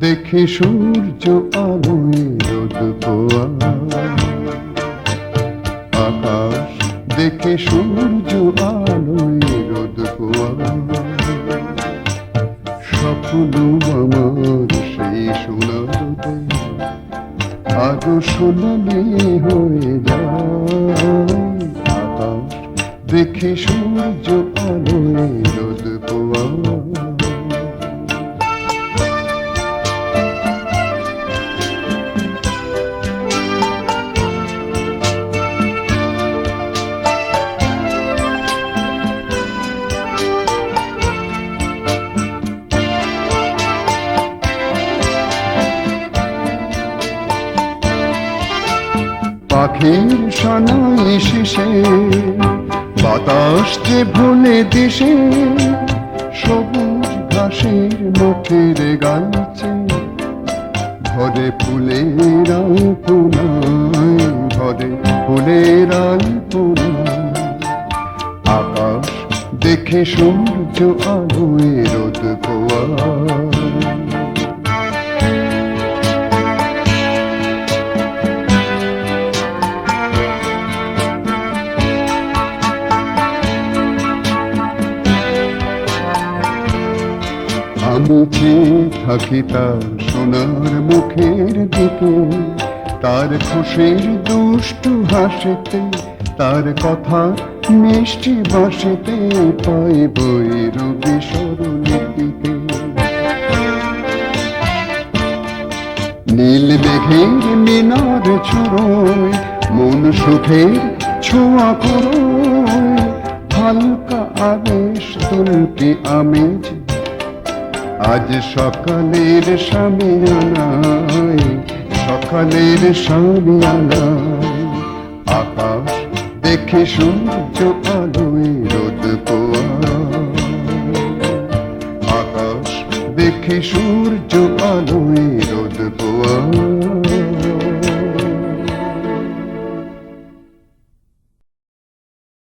দেখে সূর্য আলোয় রোদ পোয়া। আকাশ, দেখে সূর্য আলোয় রোদ পোয়া। স্বপ্ন আমার সেই সোনারতে আরও সোনালি হয়ে যায়। আকাশ, দেখে সূর্য আলোয় পাখির সানাই শেষে বাতাস যে ভুলে দিশে, সবুজ ঘাসের মুখের গাইছে ঘরে ফুলের ঘরে ফুলের আকাশ দেখে সূর্য আলোয় আমি চেয়ে থাকি তার সোনার মুখের দিকে। তার খুশির দুষ্টু হাসিতে, তার কথা মিষ্টি বাসিতে পাই বই রবি স্মরণীতিতে নীল মেঘের মিনার ছুড়োয়, মন সুখের ছোঁয়া করোয় হালকা আবেশ তুলতি আমেজ আজ সকালের স্বামী সকালের স্বামী আকাশ দেখে সূর্য আলোয় রোদ আকাশ দেখে সূর্য আলোয় রোদ পোয়া